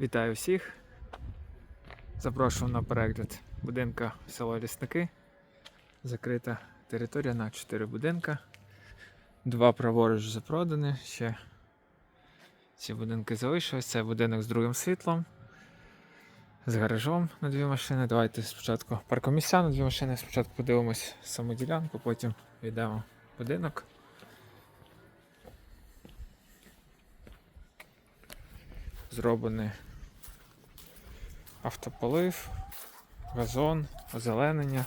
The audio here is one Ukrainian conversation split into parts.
Вітаю всіх. Запрошую на перегляд будинка село Лісники. Закрита територія на 4 будинка. Два праворуч вже продані. Ще ці будинки залишились. Це будинок з другим світлом. З гаражом на дві машини. Давайте спочатку паркомісця на дві машини. Спочатку подивимось саму ділянку, потім йдемо в будинок. Зроблений автополив, газон, озеленення,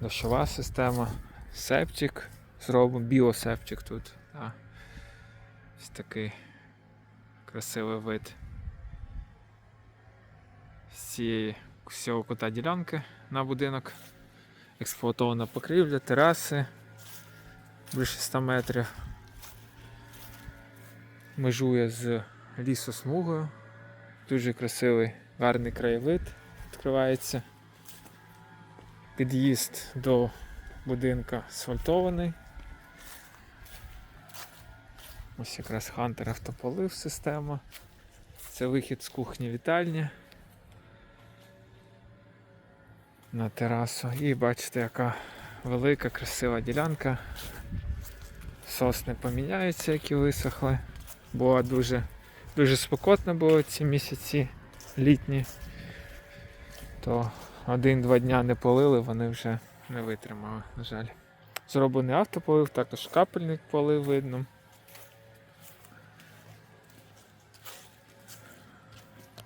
дощова система, септик, зробимо біосептик тут. Да. Ось такий красивий вид з цієї з кута ділянки на будинок. Експлуатована покрівля, тераси більше 100 метрів. Межує з лісосмугою. Дуже красивий, гарний краєвид відкривається. Під'їзд до будинка асфальтований. Ось якраз Хантер автополив система. Це вихід з кухні вітальні на терасу. І бачите, яка велика, красива ділянка. Сосни поміняються, які висохли. Була дуже дуже спекотно було ці місяці літні, то один-два дня не полили, вони вже не витримали, на жаль. Зроблений автополив, також капельник полив видно.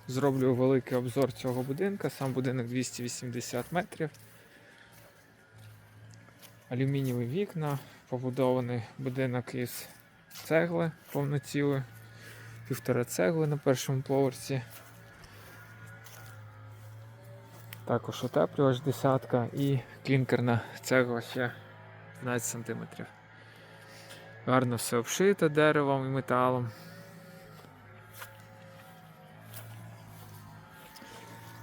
Зроблю великий обзор цього будинка, сам будинок 280 метрів. Алюмінієві вікна, побудований будинок із цегли повноцілої півтора цегли на першому поверсі. Також утеплювач десятка і клінкерна цегла ще 12 см. Гарно все обшито деревом і металом.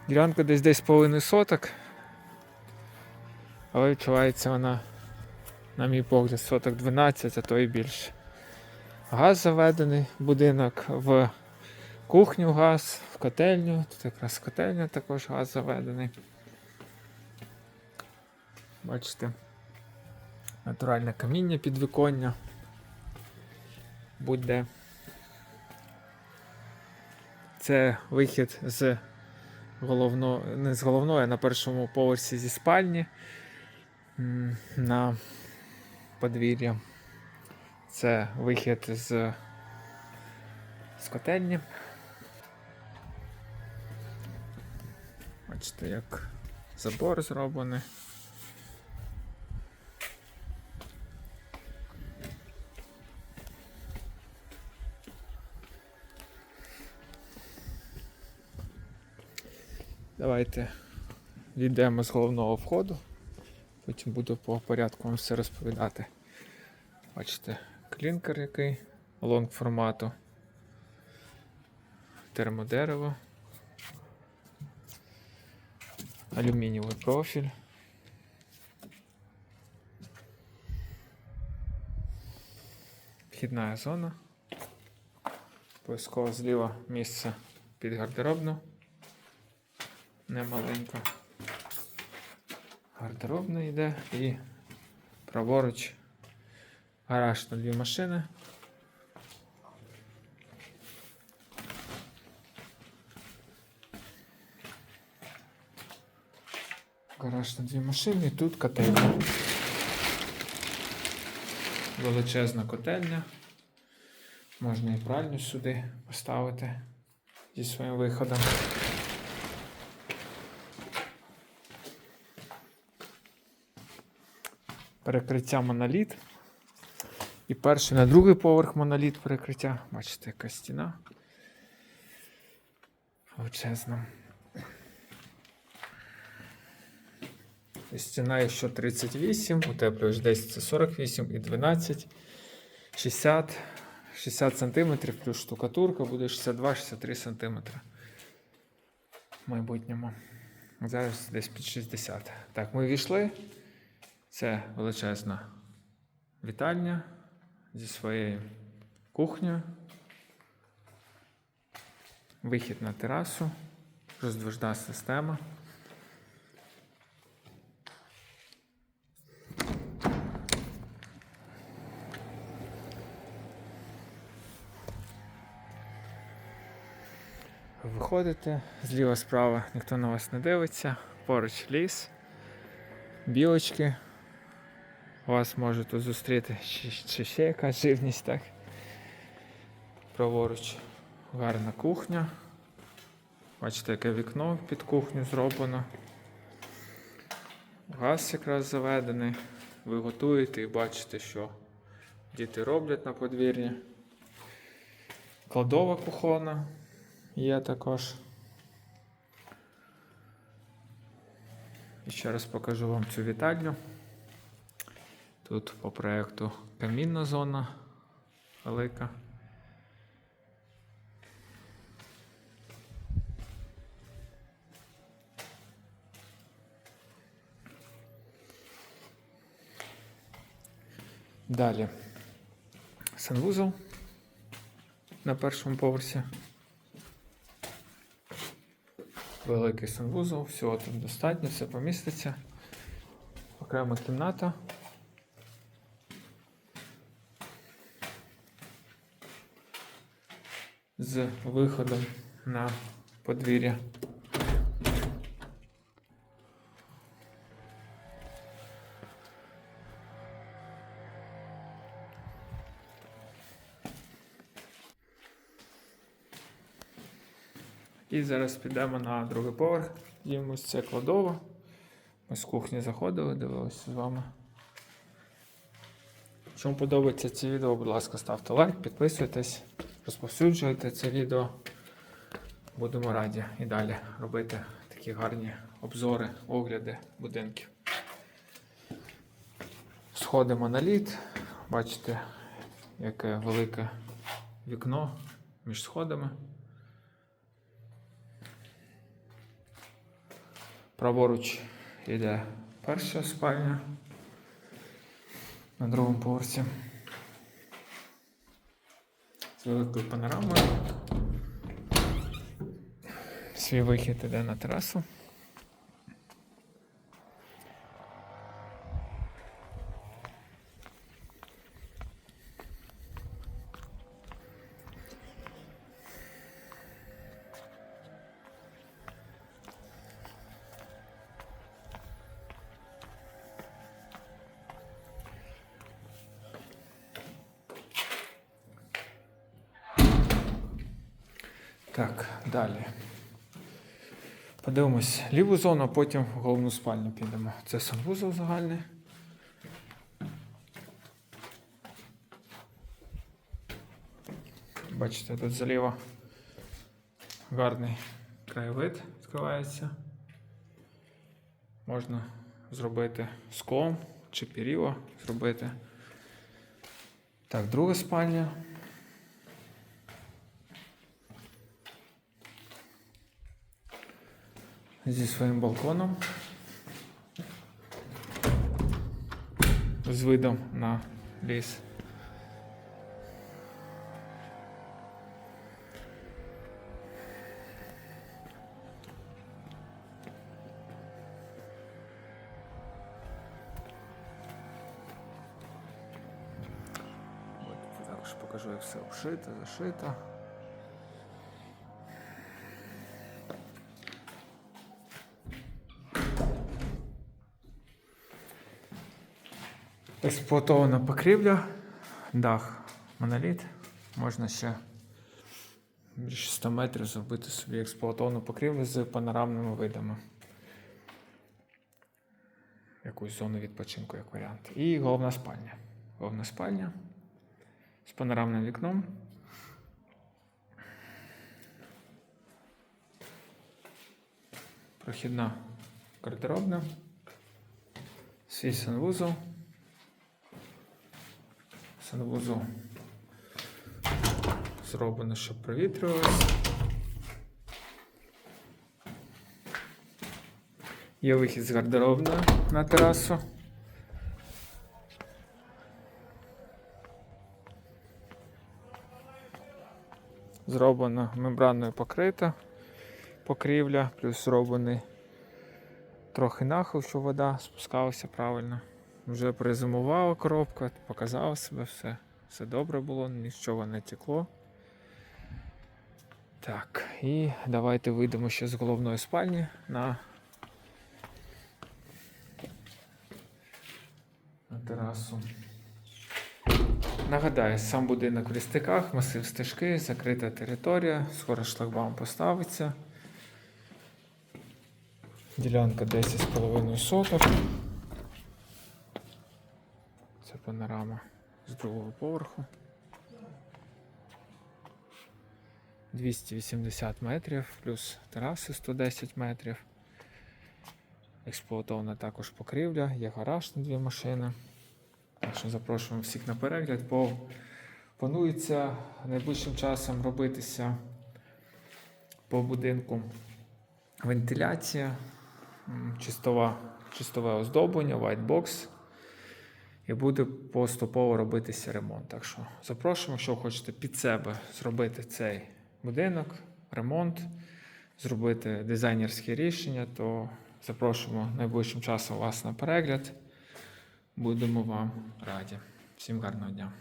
Ділянка десь десь половиною соток, але відчувається вона, на мій погляд, соток 12, а то і більше. Газ заведений, будинок в кухню газ, в котельню. Тут якраз котельня також газ заведений. Бачите, натуральне каміння підвіконня. Будь-де. Це вихід з головно, не з головної, а на першому поверсі зі спальні на подвір'я. Це вихід з, з котельні. Бачите, як забор зроблений. Давайте йдемо з головного входу, потім буду по порядку вам все розповідати. Бачите, клінкер який лонг формату, термодерево, алюмінієвий профіль. Вхідна зона. Обов'язково зліва місце під гардеробну. Немаленько. Гардеробна йде і праворуч гараж на дві машини. Гараж на дві машини, і тут котельня. Величезна котельня. Можна і пральню сюди поставити зі своїм виходом. Перекриття моноліт. І перший на другий поверх моноліт перекриття. Бачите, яка стіна. Величезна. Стіна що 38, утеплюєш десь це 48 і 12, 60, 60 см плюс штукатурка буде 62-63 см в майбутньому. Зараз десь під 60. Так, ми війшли. Це величезна вітальня зі своєю кухнею. Вихід на терасу, роздвижна система. Виходите зліва справа, ніхто на вас не дивиться, поруч ліс, білочки. Вас може тут зустріти чи, чи ще якась живність, так? Праворуч гарна кухня. Бачите, яке вікно під кухню зроблено. Газ якраз заведений. Ви готуєте і бачите, що діти роблять на подвір'ї. Кладова кухона є також. І ще раз покажу вам цю вітальню. Тут по проєкту камінна зона велика. Далі санвузол на першому поверсі. Великий санвузол, всього тут достатньо, все поміститься. Окрема кімната. З виходом на подвір'я. І зараз підемо на другий поверх. Дивимось, це кладова. Ми з кухні заходили, дивилися з вами. Якщо вам подобається це відео, будь ласка, ставте лайк, підписуйтесь, розповсюджуйте це відео. Будемо раді і далі робити такі гарні обзори, огляди будинків. Сходимо на лід. Бачите, яке велике вікно між сходами. Праворуч йде перша спальня на другому поверсі. Великою панорамою. Свій вихід іде на терасу. Так, далі. Подивимось ліву зону, а потім в головну спальню підемо. Це санвузол загальний. Бачите, тут заліва гарний краєвид відкривається. Можна зробити склом чи піріво зробити. Так, друга спальня. зі своїм балконом. З видом на ліс. От також покажу, як все обшито, зашито. Експлуатована покрівля, дах моноліт. Можна ще більше 100 метрів зробити собі експлуатовану покрівлю з панорамними видами. Якусь зону відпочинку як варіант. І головна спальня. Головна спальня з панорамним вікном. Прохідна гардеробна. Свій санвузол. Санвузол зроблено, щоб провітрювалося. Є вихід з гардеробної на терасу. зроблена мембраною покрита покрівля, плюс зроблений трохи нахил, щоб вода спускалася правильно. Вже призимувала коробка, показала себе все. Все добре було, нічого не текло. Так, і давайте вийдемо ще з головної спальні на, на терасу. Нагадаю, сам будинок в лістиках, масив стежки, закрита територія, скоро шлагбаум поставиться. Ділянка 10,5 соток. Панорама з другого поверху. 280 метрів, плюс тераси 110 метрів. Експлуатована також покрівля, є гараж на дві машини. Так що запрошуємо всіх на перегляд. По... Планується найближчим часом робитися по будинку вентиляція, чистова, чистове оздоблення, white box. І буде поступово робитися ремонт. Так що запрошуємо, якщо хочете під себе зробити цей будинок, ремонт, зробити дизайнерське рішення, то запрошуємо найближчим часом вас на перегляд. Будемо вам раді. Всім гарного дня.